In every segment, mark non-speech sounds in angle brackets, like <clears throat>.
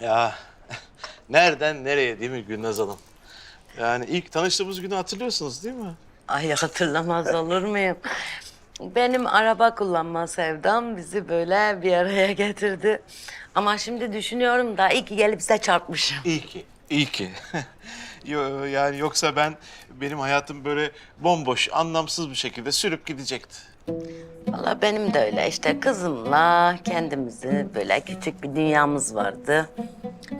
Ya <laughs> nereden nereye değil mi Gülnaz Hanım? Yani ilk tanıştığımız günü hatırlıyorsunuz değil mi? Ay hatırlamaz olur muyum? Benim araba kullanma sevdam bizi böyle bir araya getirdi. Ama şimdi düşünüyorum da iyi ki gelip size çarpmışım. İyi ki, iyi ki. <laughs> Yo- yani yoksa ben benim hayatım böyle bomboş, anlamsız bir şekilde sürüp gidecekti. Valla benim de öyle işte kızımla kendimizi böyle küçük bir dünyamız vardı.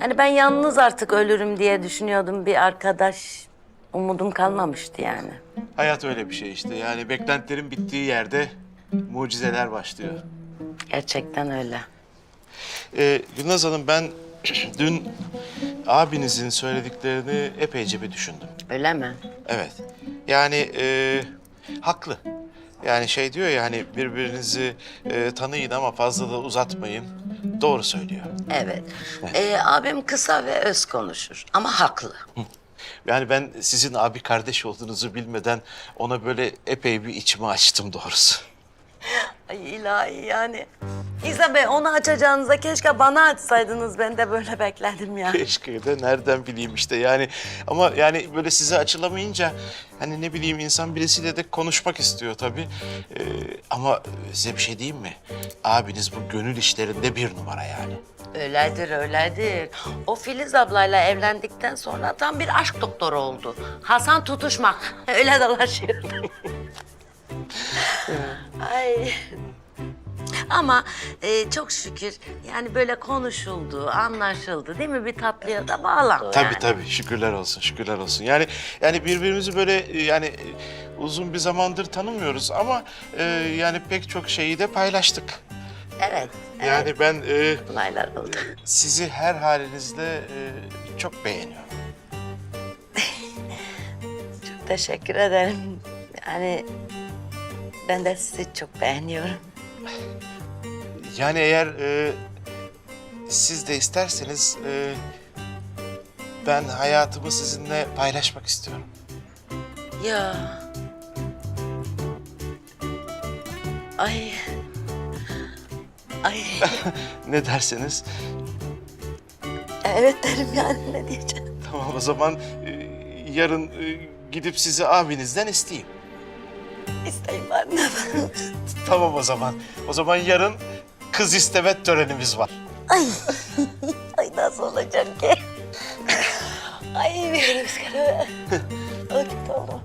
Hani ben yalnız artık ölürüm diye düşünüyordum bir arkadaş umudum kalmamıştı yani. Hayat öyle bir şey işte. Yani beklentilerin bittiği yerde mucizeler başlıyor. Gerçekten öyle. Ee, Gülnaz Hanım ben <clears throat> dün abinizin söylediklerini epeyce bir düşündüm. Öyle mi? Evet. Yani e, haklı. Yani şey diyor ya hani birbirinizi e, tanıyın ama fazla da uzatmayın. Doğru söylüyor. Evet. Ee, abim kısa ve öz konuşur ama haklı. Yani ben sizin abi kardeş olduğunuzu bilmeden ona böyle epey bir içimi açtım doğrusu. Ay ilahi yani. İsa Bey onu açacağınıza keşke bana açsaydınız. Ben de böyle bekledim ya. Keşke de nereden bileyim işte yani. Ama yani böyle size açılamayınca hani ne bileyim insan birisiyle de konuşmak istiyor tabii. Ee, ama size bir şey diyeyim mi? Abiniz bu gönül işlerinde bir numara yani. Öyledir, öyledir. O Filiz ablayla evlendikten sonra tam bir aşk doktoru oldu. Hasan tutuşmak. <laughs> Öyle dolaşıyor. <laughs> Ay. Ama e, çok şükür yani böyle konuşuldu, anlaşıldı değil mi? Bir tatlıya da bağlandı Tabii yani. tabii şükürler olsun şükürler olsun. Yani yani birbirimizi böyle e, yani e, uzun bir zamandır tanımıyoruz ama e, yani pek çok şeyi de paylaştık. Evet, evet. Yani ben e, Olaylar oldu. sizi her halinizde e, çok beğeniyorum. <laughs> Çok teşekkür ederim. Yani ben de sizi çok beğeniyorum. <laughs> Yani eğer e, siz de isterseniz e, ben hayatımı sizinle paylaşmak istiyorum. Ya. Ay. Ay. <laughs> Ne derseniz evet derim yani ne diyeceğim. tamam o zaman e, yarın e, gidip sizi abinizden isteyeyim. İsteyim var ne yapalım? Tamam o zaman. O zaman yarın kız isteme törenimiz var. Ay. <laughs> Ay nasıl olacak ki? Ay bir rüzgarı. Vakit oldu.